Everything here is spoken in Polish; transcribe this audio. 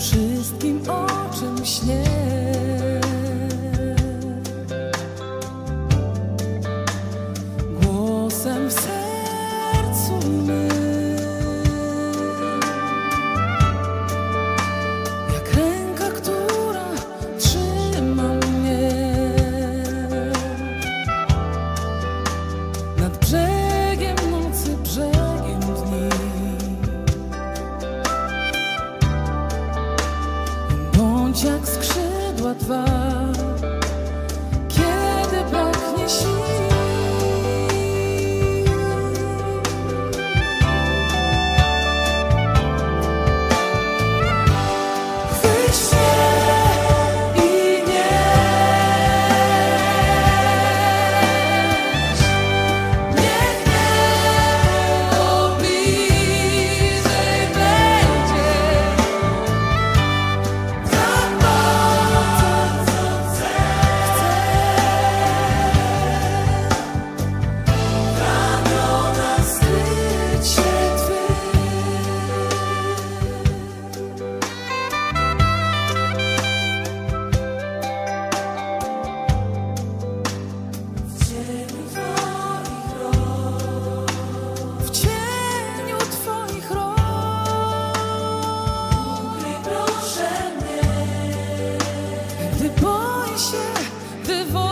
wszystkim, o czym śnię. advice. te vou